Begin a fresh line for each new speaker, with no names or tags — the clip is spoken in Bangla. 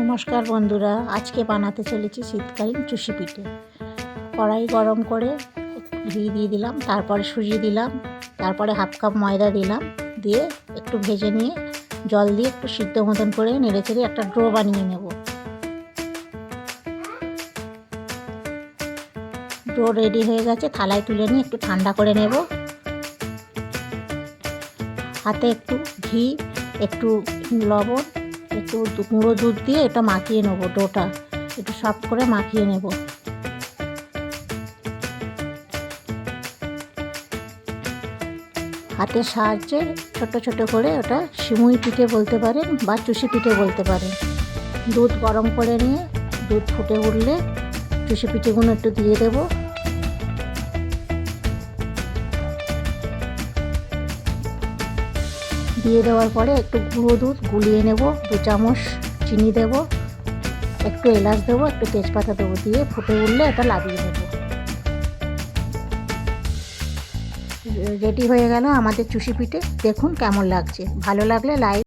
নমস্কার বন্ধুরা, আজকে বানাতে চলেছি শীতকালীন চুষি পিঠে। কড়াই গরম করে ঘি দিয়ে দিলাম, তারপরে সুজি দিলাম, তারপরে হাফ কাপ ময়দা দিলাম, দিয়ে একটু ভেজে নিয়ে জল দিয়ে একটু সিদ্ধ মতন করে নেড়ে চেড়ে একটা ড্রো বানিয়ে নেব। ড্রো রেডি হয়ে গেছে, থালায় তুলে নিয়ে একটু ঠান্ডা করে নেব। হাতে একটু ঘি, একটু লবণ একটু গুঁড়ো দুধ দিয়ে এটা মাখিয়ে নেব ডোটা। একটু সফট করে মাখিয়ে নেব। হাতের সাহায্যে ছোট ছোট করে ওটা সিমুই পিঠে বলতে পারেন বা চুষি পিঠে বলতে পারেন। দুধ গরম করে নিয়ে দুধ ফুটে উঠলে চুষি পিঠেগুলো একটু দিয়ে দেবো। দিয়ে দেওয়ার পরে একটু গুঁড়ো দুধ গুলিয়ে নেব, দু চামচ চিনি দেব, একটু এলাচ দেবো, একটু তেজপাতা দেবো দিয়ে ফুটে উঠলে এটা লাগিয়ে দেব। রেডি হয়ে গেল আমাদের চুষি পিঠে দেখুন কেমন লাগছে। ভালো লাগলে লাইক